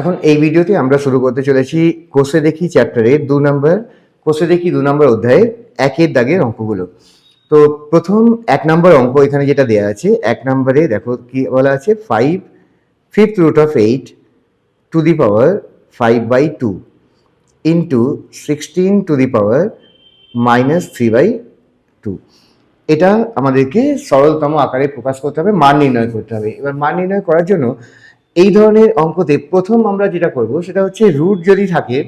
এখন এই ভিডিওতে আমরা শুরু করতে চলেছি কোষে দেখি চ্যাপ্টারের দু নম্বর কোষে দেখি দু নম্বর অধ্যায়ে একের দাগের অঙ্কগুলো। তো প্রথম এক নম্বর অঙ্ক এখানে যেটা দেওয়া আছে, এক নম্বরে দেখো কি বলা আছে five fifth root of eight to the power five by two into sixteen to the power minus three by two এটা আমাদেরকে সরলতম আকারে প্রকাশ করতে হবে, মান নির্ণয় করতে হবে। এবার মান নির্ণয় করার জন্য এই ধরনের অঙ্কতে প্রথম আমরা যেটা করব, সেটা হচ্ছে রুট যদি থাকে,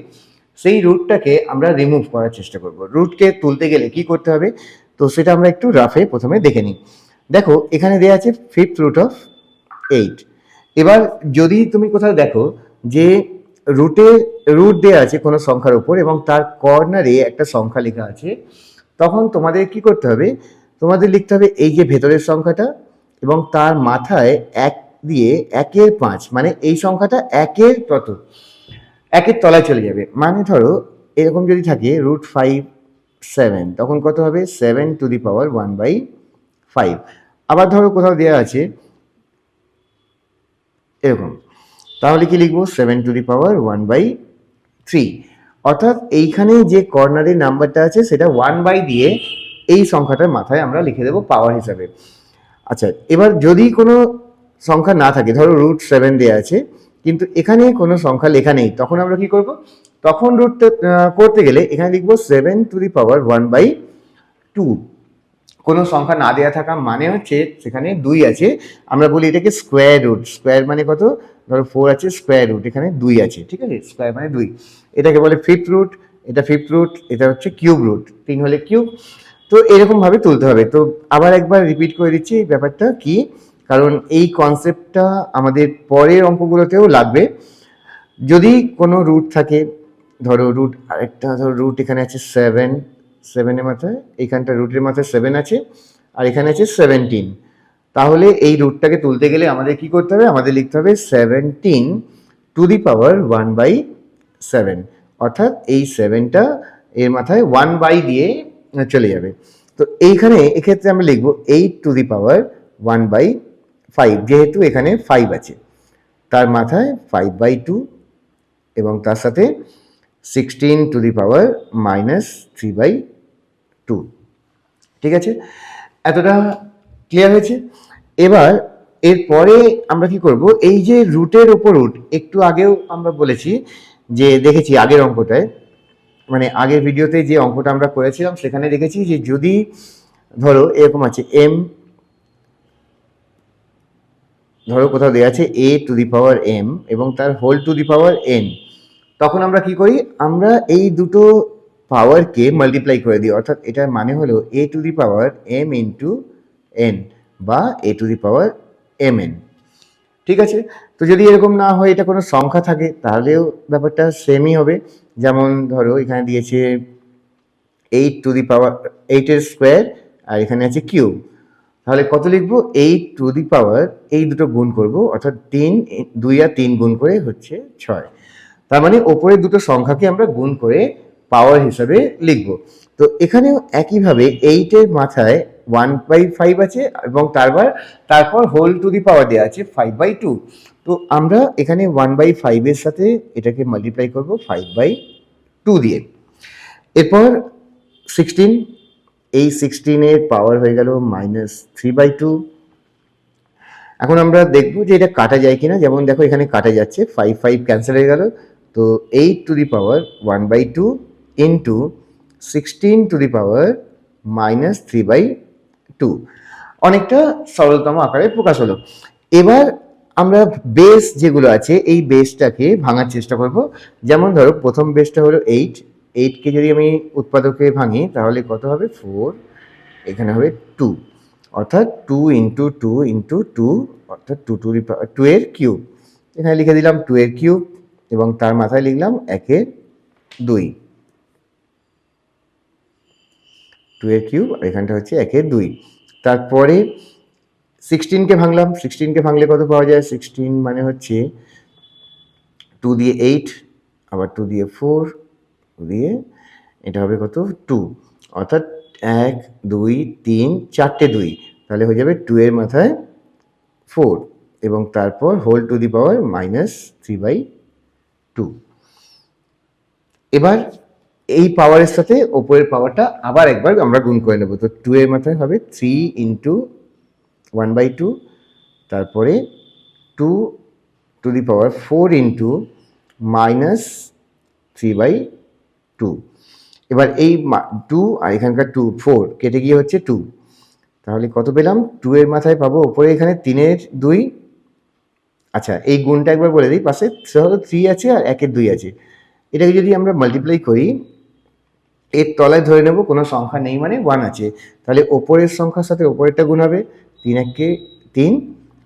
সেই রুটটাকে আমরা রিমুভ করার চেষ্টা করব। রুটকে তুলতে গেলে কি করতে হবে? তো সেটা আমরা একটু রাফে প্রথমে দেখে নিই। দেখো, এখানে দেওয়া আছে ফিফথ রুট অফ এইট এবার যদি তুমি কোথাও দেখো যে রুটে রুট দেওয়া আছে কোনো সংখ্যার উপর এবং তার কর্নারে একটা সংখ্যা লেখা আছে, তখন তোমাদের কি করতে হবে? তোমাদের লিখতে হবে এই যে ভেতরের সংখ্যাটা এবং তার মাথায় এক দিয়ে একের পাঁচ মানে এই সংখ্যাটা একের কত একের তলায় চলে যাবে। মানে ধরো, এরকম যদি থাকে রুট ফাইভ সেভেন তখন কত হবে? Seven to the power one by five আবার ধরো কোথাও দেওয়া আছে, এরকম। তাহলে কি লিখব? Seven to the power one by three অর্থাৎ এইখানে যে কর্নারের নাম্বারটা আছে, সেটা ওয়ান বাই দিয়ে এই সংখ্যাটার মাথায় আমরা লিখে দেবো পাওয়ার হিসাবে। আচ্ছা এবার যদি কোনো সংখ্যা না থাকে, ধরো রুট সেভেন দেওয়া আছে, কিন্তু এখানে কোনো সংখ্যা লেখা নেই, তখন আমরা কি করব? তখন রুট করতে গেলে এখানে লিখব seven to the power one by two কোনো সংখ্যা না দেওয়া থাকা মানে হচ্ছে সেখানে দুই আছে, আমরা বলি এটাকে স্কোয়ার রুট স্কোয়ার মানে কত? ধরো ফোর আছে স্কোয়ার রুট এখানে দুই আছে, ঠিক আছে? স্কোয়ার মানে দুই। এটাকে বলে ফিফথ রুট এটা ফিফথ রুট এটা হচ্ছে কিউব রুট তিন হলে কিউব তো এরকমভাবে তুলতে হবে। তো আবার একবার রিপিট করে দিচ্ছি এই ব্যাপারটা কি? কারণ এই কনসেপ্টটা আমাদের পরের অঙ্কগুলোতেও লাগবে। যদি কোনো রুট থাকে, ধরো রুট আরেকটা, ধরো রুট এখানে আছে সেভেন সেভেনের মাথায়, এইখানটা রুটের মাথায় সেভেন আছে, আর এখানে আছে সেভেন্টিন তাহলে এই রুটটাকে তুলতে গেলে আমাদের কি করতে হবে? আমাদের লিখতে হবে seventeen to the power one by seven অর্থাৎ এই সেভেনটা এর মাথায় ওয়ান বাই দিয়ে চলে যাবে। তো এইখানে এক্ষেত্রে আমরা লিখব eight to the power one by five যেহেতু এখানে ফাইভ আছে। তার মাথায় ফাইভ বাই টু এবং তার সাথে sixteen to the power minus three by two ঠিক আছে? এতটা ক্লিয়ার হয়েছে? এবার এরপরে আমরা কি করব? এই যে রুটের ওপর রুট একটু আগেও আমরা বলেছি যে, দেখেছি আগের অঙ্কটায় মানে আগের ভিডিওতে যে অঙ্কটা আমরা করেছিলাম, সেখানে দেখেছি যে যদি ধরো এরকম আছে এম ধরো কোথাও দেওয়া আছে এ টু দি পাওয়ার এম এবং তার whole to the power N তখন আমরা কি করি? আমরা এই দুটো পাওয়ারকে মাল্টিপ্লাই করে দিই। অর্থাৎ এটার মানে হলো A to the power M into N বা A to the power M N ঠিক আছে? তো যদি এরকম না হয়, এটা কোনো সংখ্যা থাকে, তাহলেও ব্যাপারটা সেমই হবে। যেমন ধরো, এখানে দিয়েছে এইট টু দি পাওয়ার এইটের স্কোয়ার আর এখানে আছে কিউব তাহলে কত লিখব? এইট টু দি পাওয়ার এই দুটো গুণ করব, অর্থাৎ তিন, দুই আর তিন গুণ করে হচ্ছে ছয়। তার মানে ওপরের দুটো সংখ্যাকে আমরা গুণ করে পাওয়ার হিসাবে লিখব। তো এখানেও একইভাবে এইটের মাথায় ওয়ান বাই ফাইভ আছে এবং তারপর তারপর হোল টু দি পাওয়ার দেওয়া আছে ফাইভ বাই টু তো আমরা এখানে ওয়ান বাই ফাইভের সাথে এটাকে মাল্টিপ্লাই করব ফাইভ বাই টু দিয়ে। এরপর সিক্সটিন এই সিক্সটিনের পাওয়ার হয়ে গেল মাইনাস থ্রি বাই টু এখন আমরা দেখব যে এটা কাটা যায় কিনা। যেমন দেখো, এখানে কাটা যাচ্ছে ফাইভ ফাইভ ক্যান্সেল হয়ে গেল। তো eight to the power one by two into sixteen to the power minus three by two অনেকটা সরলতম আকারে প্রকাশ হলো। এবার আমরা বেস যেগুলো আছে, এই বেসটাকে ভাঙার চেষ্টা করব। যেমন ধরো, প্রথম বেসটা হলো এইট এইটকে যদি আমি উৎপাদকে ভাঙি, তাহলে কত হবে? ফোর এখানে হবে টু অর্থাৎ two into two into two অর্থাৎ টু টু টু এর কিউব এখানে লিখে দিলাম টু এর কিউব এবং তার মাথায় লিখলাম একের দুই। টু এর কিউব আর এখানটা হচ্ছে একের দুই। তারপরে সিক্সটিনকে ভাঙলাম সিক্সটিনকে ভাঙলে কত পাওয়া যায়? সিক্সটিন মানে হচ্ছে টু দিয়ে এইট আবার টু দিয়ে ফোর দিয়ে এটা হবে কত? টু অর্থাৎ এক, দুই, তিন, চারটে দুই। তাহলে হয়ে যাবে টু এর মাথায় ফোর এবং তারপর whole to the power minus three by two এবার এই পাওয়ারের সাথে ওপরের পাওয়ারটা আবার একবার আমরা গুণ করে নেব। তো টু এর মাথায় হবে three into one by two তারপরে two to the power four into minus three by two. এবার এই টু আর এখানকার টু, ফোর, কেটে গিয়ে হচ্ছে টু। তাহলে কত পেলাম? টু এর মাথায় পাবো ওপরে এখানে তিনের দুই। আচ্ছা এই গুণটা একবার বলে দিই, পাশে হলো থ্রি আছে আর একের দুই আছে। এটাকে যদি আমরা মাল্টিপ্লাই করি, এর তলায় ধরে নেব, কোনো সংখ্যা নেই মানে ওয়ান আছে। তাহলে ওপরের সংখ্যার সাথে ওপরেরটা গুণ হবে, তিন এককে তিন,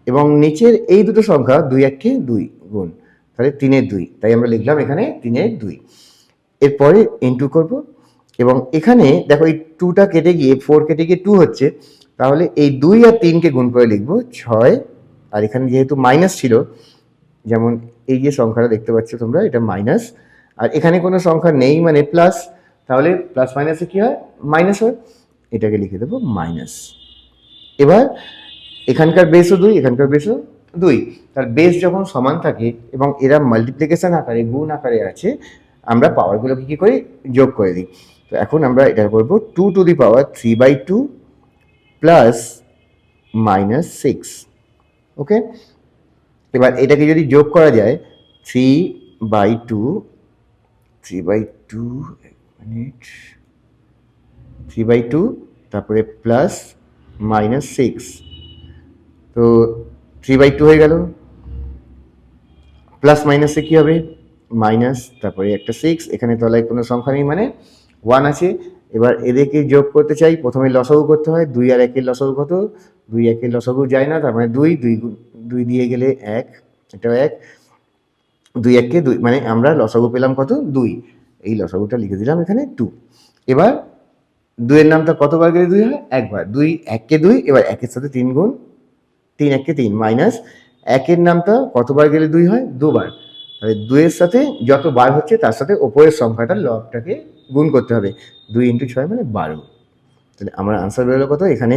এবং নিচের এই দুটো সংখ্যা দুই এককে দুই গুণ। তাহলে তিনের দুই, তাই আমরা লিখলাম এখানে তিনের দুই। এরপরে ইন্টু করব এবং এখানে দেখো এই টুটা কেটে গিয়ে ফোর কেটে গিয়ে টু হচ্ছে, তাহলে এই দুই আর তিনকে গুণ করে লিখব ছয়, আর এখানে যেহেতু মাইনাস ছিল, যেমন এই যে সংখ্যাটা দেখতে পাচ্ছ তোমরা, এটা মাইনাস আর এখানে কোনো সংখ্যা নেই মানে প্লাস তাহলে প্লাস মাইনাসে কী হয়? মাইনাস হয়, এটাকে লিখে দেবো মাইনাস এবার এখানকার বেসও দুই, এখানকার বেসও দুই, তার বেস যখন সমান থাকে এবং এরা মাল্টিপ্লিকেশন আকারে, গুণ আকারে আছে আমরা পাওয়ারগুলোকে কী করি? যোগ করে দিই। তো এখন আমরা এটা করব two to the power three by two plus minus six okay এবার এটাকে যদি যোগ করা যায় three by two three by two minute three by two তারপরে প্লাস মাইনাস সিক্স তো থ্রি বাই টু হয়ে গেল। প্লাস মাইনাসে কী হবে? মাইনাস তারপরে একটা সিক্স এখানে তলায় কোনো সংখ্যা নেই মানে ওয়ান আছে। এবার এদেরকে যোগ করতে চাই, প্রথমে লসাগু করতে হয়, দুই আর একের লসাগু কত? দুই একের লসাগু যায় না, তার মানে দুই দুই দুই দিয়ে গেলে এক, এটাও এক। দুই এককে দুই মানে আমরা লসাগু পেলাম কত? দুই। এই লসাগুটা লিখে দিলাম এখানে টু এবার দুইয়ের নামটা কতবার গেলে দুই হয়? একবার। দুই এককে দুই, এবার একের সাথে তিন গুণ, তিন এককে তিন মাইনাস একের নামটা কতবার গেলে দুই হয়? দুবার। তাহলে দুইয়ের সাথে যত বার হচ্ছে তার সাথে ওপরের সংখ্যাটা লবটাকে গুণ করতে হবে। দুই ইন্টু ছয় মানে বারো। তাহলে আমার আনসার বেরোলো কত? এখানে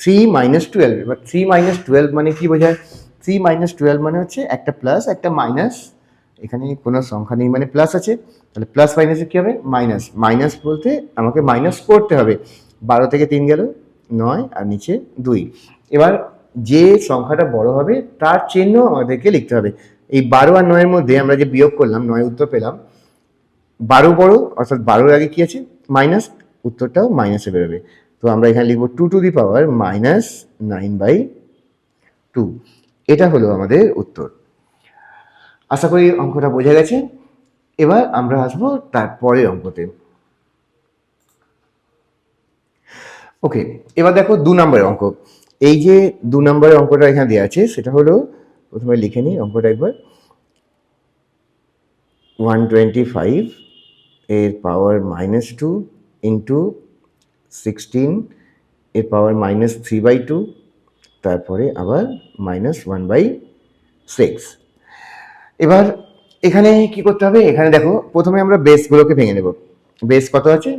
থ্রি মাইনাস টুয়েলভ এবার থ্রি মাইনাস টুয়েলভ মানে কি বোঝায়? থ্রি মাইনাস টুয়েলভ মানে হচ্ছে একটা প্লাস একটা মাইনাস এখানে কোনো সংখ্যা নেই মানে প্লাস আছে। তাহলে প্লাস মাইনাসে কী হবে? মাইনাস মাইনাস বলতে আমাকে মাইনাস করতে হবে। বারো থেকে তিন গেল নয় আর নিচে দুই। এবার যে সংখ্যাটা বড় হবে তার চিহ্ন আমাদেরকে লিখতে হবে। এই বারো আর নয়ের মধ্যে আমরা যে বিয়োগ করলাম, নয় উত্তর পেলাম। বারো বড়, অর্থাৎ বারোর আগে কি আছে? মাইনাস, উত্তরটাও মাইনাসে বেরোবে। তো আমরা এখানে লিখব two to the power minus nine by two. এটা হলো আমাদের উত্তর। আশা করি অঙ্কটা বোঝা গেছে। এবার আমরা আসব তারপরের অঙ্কতে। ওকে, এবার দেখো দু নম্বরের অঙ্ক। এই যে দু নম্বরের অঙ্কটা এখানে দেওয়া আছে, সেটা হলো প্রথমে লিখে নিই, অঙ্কটা একবার। ওয়ান টোয়েন্টি ফাইভ এর power minus two into sixteen এর power minus three by two তারপরে আবার মাইনাস ওয়ান বাই সিক্স এবার এখানে কি করতে হবে? এখানে দেখো, প্রথমে আমরা বেসগুলোকে ভেঙে নেব। বেস কত আছে?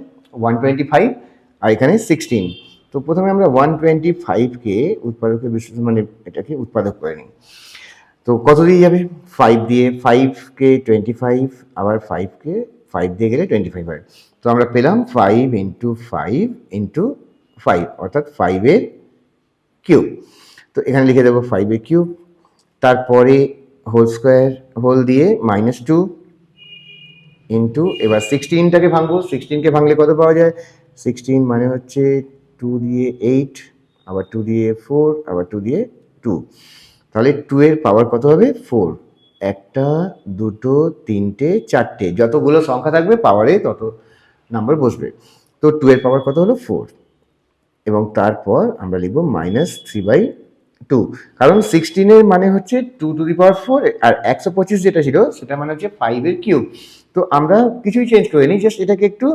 ওয়ান টোয়েন্টি ফাইভ আর এখানে সিক্সটিন তো প্রথমে আমরা ওয়ান টোয়েন্টি ফাইভকে উৎপাদকের বিশ্লেষণ মানে এটাকে উৎপাদক করে নিই। তো কত দিয়ে যাবে? ফাইভ দিয়ে ফাইভকে টোয়েন্টি ফাইভ আবার ফাইভকে ফাইভ দিয়ে গেলে টোয়েন্টি ফাইভ হয়। তো আমরা পেলাম five into five into five অর্থাৎ ফাইভের কিউব তো এখানে লিখে দেবো ফাইভের কিউব তারপরে হোল স্কোয়ার হোল দিয়ে মাইনাস টু ইন্টু এবার সিক্সটিনটাকে ভাঙবো। সিক্সটিনকে ভাঙলে কত পাওয়া যায়? সিক্সটিন মানে হচ্ছে টু দিয়ে এইট আবার টু দিয়ে ফোর আবার টু দিয়ে টু তাহলে টু এর পাওয়ার কত হবে? ফোর একটা, দুটো, তিনটে, চারটে। যতগুলো সংখ্যা থাকবে পাওয়ারে তত নাম্বার বসবে। তো টু এর পাওয়ার কত হলো? ফোর এবং তারপর আমরা লিখব মাইনাস থ্রি বাই টু কারণ সিক্সটিনের মানে হচ্ছে two to the power four আর একশো পঁচিশ যেটা ছিল, সেটা মানে হচ্ছে ফাইভের কিউব তো আমরা কিছুই চেঞ্জ করিনি জাস্ট এটাকে একটু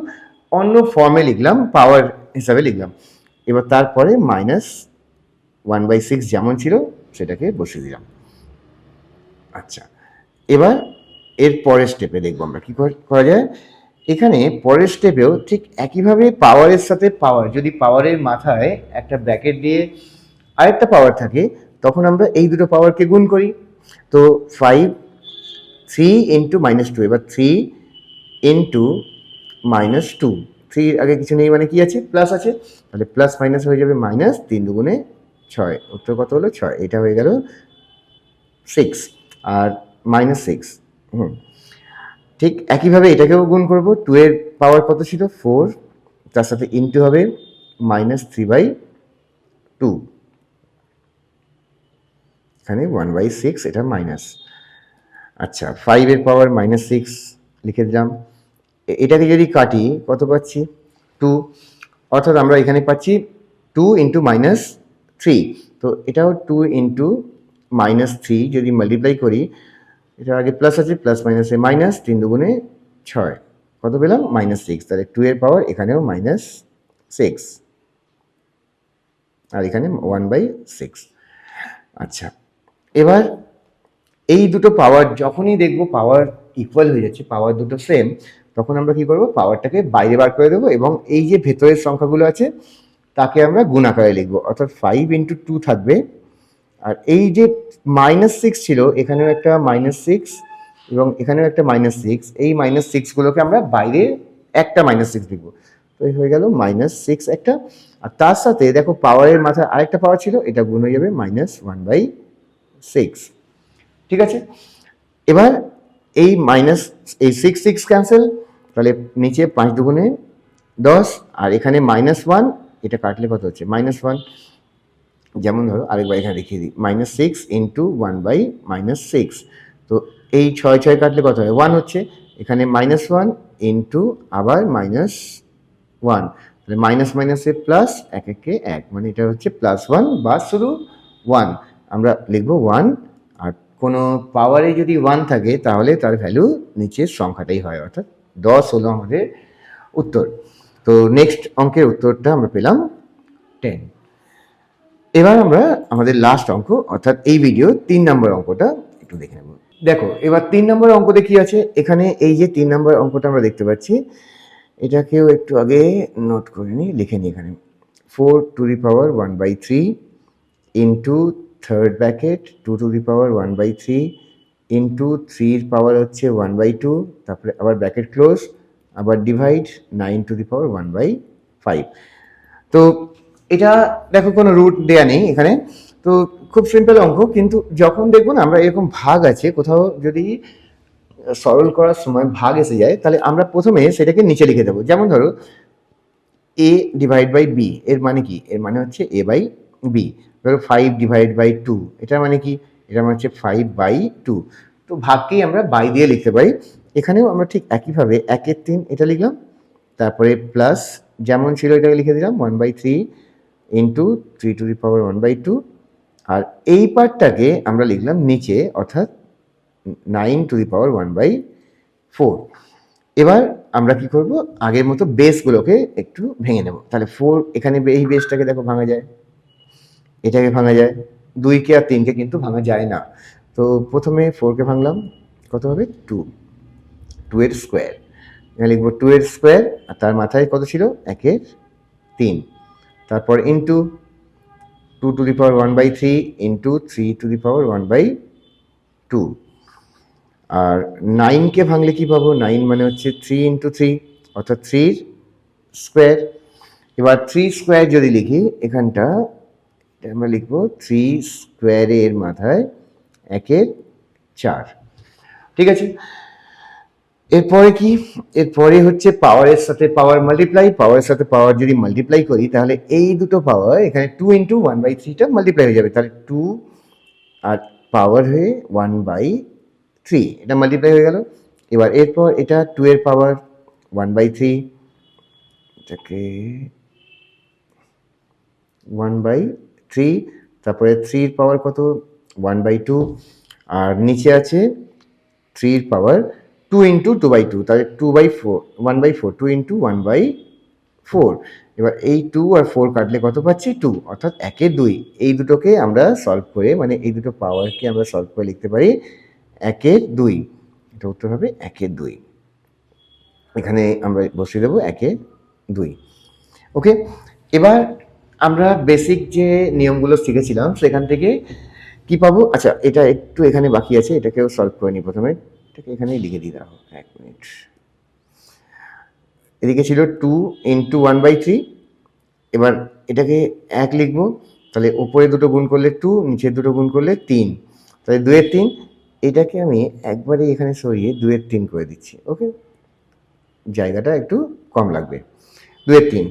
অন্য ফর্মে লিখলাম পাওয়ার হিসাবে লিখলাম। এবার তারপরে মাইনাস ওয়ান বাই সিক্স যেমন ছিল সেটাকে বসিয়ে দিলাম। আচ্ছা এবার এর পরের স্টেপে দেখব আমরা কী কর- যায়। এখানে পরের স্টেপেও ঠিক একইভাবে পাওয়ারের সাথে পাওয়ার যদি পাওয়ারের মাথায় একটা ব্র্যাকেট দিয়ে আরেকটা পাওয়ার থাকে, তখন আমরা এই দুটো পাওয়ারকে গুণ করি। তো five three into minus two এবার থ্রি ইন্টু মাইনাস টু থ্রির আগে কিছু নেই মানে কি আছে? প্লাস আছে। তাহলে প্লাস মাইনাস হয়ে যাবে মাইনাস তিন দুগুণে ছয়, উত্তর কত হলো? ছয়, এটা হয়ে গেল সিক্স আর মাইনাস সিক্স হুম। ঠিক একইভাবে এটাকেও গুণ করব টু এর পাওয়ার কত ছিল? ফোর তার সাথে ইন্টু হবে মাইনাস থ্রি বাই টু এখানে ওয়ান বাই সিক্স এটা মাইনাস আচ্ছা ফাইভের পাওয়ার মাইনাস সিক্স লিখে দিলাম। এটাকে যদি কাটি, কত পাচ্ছি? টু অর্থাৎ আমরা এখানে পাচ্ছি টু ইন্টু মাইনাস থ্রি তো এটাও টু ইন্টু মাইনাস থ্রি যদি মাল্টিপ্লাই করি, এটা আগে প্লাস আছে প্লাস মাইনাসে মাইনাস তিন দুগুণে ছয়। কত পেলাম? মাইনাস সিক্স তাহলে টু এর পাওয়ার এখানেও মাইনাস সিক্স আর এখানে ওয়ান বাই সিক্স আচ্ছা এবার এই দুটো পাওয়ার যখনই দেখব পাওয়ার ইকুয়াল হয়ে যাচ্ছে পাওয়ার দুটো সেম তখন আমরা কি করব? পাওয়ারটাকে বাইরে বার করে দেবো এবং এই যে ভেতরের সংখ্যাগুলো আছে তাকে আমরা গুণ আকারে লিখব। অর্থাৎ ফাইভ ইন্টু টু থাকবে। আর এই যে মাইনাস সিক্স ছিল, এখানেও একটা মাইনাস সিক্স এবং এখানেও একটা মাইনাস সিক্স এই মাইনাস সিক্সগুলোকে আমরা বাইরে একটা মাইনাস সিক্স লিখব। তো এই হয়ে গেল মাইনাস সিক্স একটা। আর তার সাথে দেখো পাওয়ারের মাথায় আরেকটা পাওয়ার ছিল, এটা গুণ হয়ে যাবে মাইনাস ওয়ান বাই সিক্স ঠিক আছে? এবার এই মাইনাস এই সিক্স সিক্স ক্যান্সেল তাহলে নিচে পাঁচ দুগুণে দশ, আর এখানে মাইনাস ওয়ান এটা কাটলে কত হচ্ছে? মাইনাস ওয়ান যেমন ধরো আরেকবার এখানে দেখিয়ে দিই। Minus six into one by minus six তো এই ছয় ছয় কাটলে কত হয়? ওয়ান হচ্ছে, এখানে মাইনাস ওয়ান ইন্টু আবার মাইনাস ওয়ান তাহলে মাইনাস মাইনাসে প্লাস এক, একে এক। মানে এটা হচ্ছে প্লাস ওয়ান বা শুধু ওয়ান আমরা লিখব ওয়ান আর কোনো পাওয়ারে যদি ওয়ান থাকে, তাহলে তার ভ্যালু নিচের সংখ্যাটাই হয়, অর্থাৎ দশ হলো আমাদের উত্তর। তো নেক্সট অঙ্কের উত্তরটা আমরা পেলাম টেন এবার আমরা আমাদের লাস্ট অঙ্ক, অর্থাৎ এই ভিডিও তিন নম্বর অঙ্কটা একটু দেখে নেব। দেখো, এবার তিন নম্বর অঙ্কতে কি আছে? এখানে এই যে তিন নম্বর অঙ্কটা আমরা দেখতে পাচ্ছি, এটাকেও একটু আগে নোট করে নিই, লিখে নিই এখানে। Four to the power one by three into third bracket two to the power one by three into থ্রির পাওয়ার হচ্ছে ওয়ান বাই টু তারপরে আবার ব্র্যাকেট ক্লোজ আবার divide nine to the power one by five তো এটা দেখো কোনো root দেয়া নেই এখানে। তো খুব সিম্পল অঙ্ক, কিন্তু যখন দেখব না, আমরা এরকম ভাগ আছে, কোথাও যদি সরল করার সময় ভাগ এসে যায়, তাহলে আমরা প্রথমে সেটাকে নিচে লিখে দেবো। যেমন ধরো এ ডিভাইড বাই বি এর মানে কি? এর মানে হচ্ছে এ বাই বি ধরো ফাইভ ডিভাইড বাই টু এটার মানে কি? এটা মানে হচ্ছে ফাইভ বাই টু তো ভাগকেই আমরা বাই দিয়ে লিখতে পারি। এখানেও আমরা ঠিক একইভাবে একের তিন এটা লিখলাম, তারপরে প্লাস যেমন ছিল এটাকে লিখে দিলাম one by three into three to the power one by two আর এই পার্টটাকে আমরা লিখলাম নিচে, অর্থাৎ nine to the power one by four এবার আমরা কি করব? আগের মতো বেসগুলোকে একটু ভেঙে নেব। তাহলে ফোর এখানে এই বেসটাকে দেখো ভাঙা যায়, এটাকে ভাঙা যায়, দুইকে আর তিনকে কিন্তু ভাঙা যায় না। তো প্রথমে ফোরকে ভাঙলাম, কত হবে? টু টু এর স্কোয়ার। এখানে লিখব টু এর স্কোয়ার, আর তার মাথায় কত ছিল? একের তিন। তারপর into two to the power one by three into three to the power one by two আর নাইনকে ভাঙলে কি পাবো? নাইন মানে হচ্ছে থ্রি ইন্টু থ্রি অর্থাৎ থ্রির স্কোয়ার এবার থ্রি স্কোয়ার যদি লিখি, এখানটা আমরা লিখব থ্রি স্কোয়ারের মাথায় একের চার। ঠিক আছে? এরপরে কি? এরপরে হচ্ছে পাওয়ারের সাথে পাওয়ার মাল্টিপ্লাই পাওয়ারের সাথে পাওয়ার যদি মাল্টিপ্লাই করি, তাহলে এই দুটো পাওয়ার এখানে টু ইন্টু ওয়ান বাই থ্রিটা মাল্টিপ্লাই হয়ে যাবে। তাহলে টু আর পাওয়ার হয়ে ওয়ান বাই থ্রি এটা মাল্টিপ্লাই হয়ে গেল। এবার এরপর এটা টু এর পাওয়ার ওয়ান বাই থ্রি এটাকে ওয়ান বাই থ্রি তারপরে থ্রির পাওয়ার কত? ওয়ান বাই টু আর নিচে আছে থ্রির power two into two by two তাহলে two by four one by four two into one by four এবার এই টু আর ফোর কাটলে কত পাচ্ছি? টু অর্থাৎ একে দুই। এই দুটোকে আমরা সলভ করে মানে এই দুটো পাওয়ারকে আমরা সলভ করে লিখতে পারি একে দুই। এটা উত্তর হবে একে দুই। এখানে আমরা বসিয়ে দেবো একে দুই। ওকে এবার আমরা বেসিক যে নিয়মগুলো শিখেছিলাম, সেখান থেকে কি পাবো? আচ্ছা এটা একটু এখানে বাকি আছে, এটাকেও সলভ করে নিই প্রথমে। এটাকে এখানেই লিখে দিই রাখো এক মিনিট। এদিকে ছিল two into one by three এবার এটাকে এক লিখব, তাহলে ওপরে দুটো গুণ করলে টু নিচে দুটো গুণ করলে তিন। তাহলে দুয়ের তিন, এটাকে আমি একবারে এখানে সরিয়ে দুয়ের তিন করে দিচ্ছি ওকে জায়গাটা একটু কম লাগবে। দুয়ের তিন।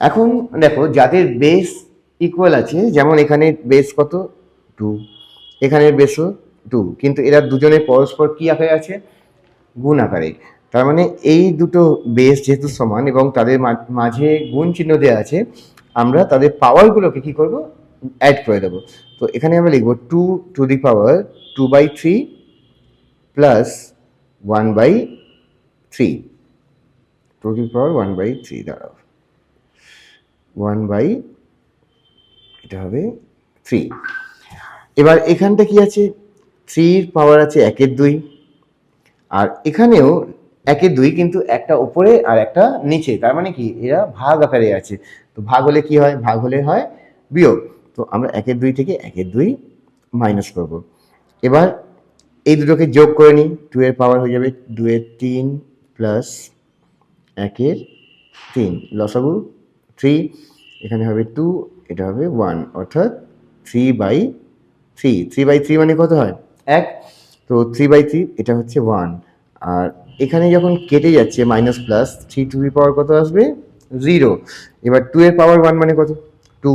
এখন দেখো, যাদের বেস ইকুয়াল আছে, যেমন এখানে বেস কত? টু এখানের বেসও টু কিন্তু এরা দুজনে পরস্পর কি আকারে আছে গুণ আকারে। তার মানে এই দুটো বেস যেহেতু সমান এবং তাদের মাঝে গুণ চিহ্ন দেওয়া আছে, আমরা তাদের পাওয়ারগুলোকে কি করব? অ্যাড করে দেবো। তো এখানে আমরা লিখব two to the power two by three plus one by three to the power one by three দাঁড়াও। ওয়ান বাই এটা হবে থ্রি এবার এখানটা কি আছে? থ্রির পাওয়ার আছে একের দুই। আর এখানেও একের দুই কিন্তু একটা উপরে আর একটা নিচে। তার মানে কি? এরা ভাগ আকারে আছে। তো ভাগ হলে কি হয়? ভাগ হলে হয় বিয়োগ। তো আমরা একের দুই থেকে একের দুই মাইনাস করব। এবার এই দুটোকে যোগ করে নিই। টু এর পাওয়ার হয়ে যাবে দুয়ের তিন প্লাস একের তিন। লসাগু থ্রি এখানে হবে টু এটা হবে ওয়ান অর্থাৎ three by three three by three মানে কত হয়? এক, তো থ্রি বাই থ্রি এটা হচ্ছে ওয়ান আর এখানে যখন কেটে যাচ্ছে minus plus three to power কত আসবে? জিরো এবার টু এর পাওয়ার ওয়ান মানে কত? টু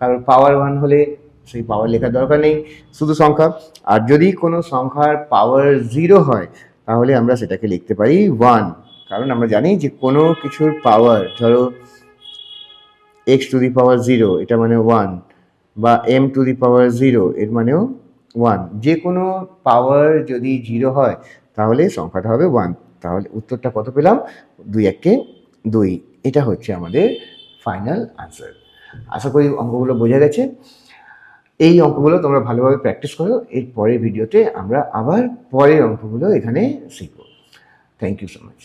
কারণ পাওয়ার ওয়ান হলে সেই পাওয়ার লেখার দরকার নেই, শুধু সংখ্যা। আর যদি কোনো সংখ্যার পাওয়ার জিরো হয়, তাহলে আমরা সেটাকে লিখতে পারি ওয়ান কারণ আমরা জানি যে কোনো কিছুর পাওয়ার ধরো X to the power zero এটা মানে ওয়ান বা M to the power zero এর মানেও ওয়ান যে কোনো পাওয়ার যদি জিরো হয়, তাহলে সংখ্যাটা হবে ওয়ান তাহলে উত্তরটা কত পেলাম? দুই একে দুই। এটা হচ্ছে আমাদের ফাইনাল আনসার আশা করি অঙ্কগুলো বোঝা গেছে। এই অঙ্কগুলো তোমরা ভালোভাবে প্র্যাকটিস করো। এর পরের ভিডিওতে আমরা আবার পরের অঙ্কগুলো এখানে শিখব। Thank you so much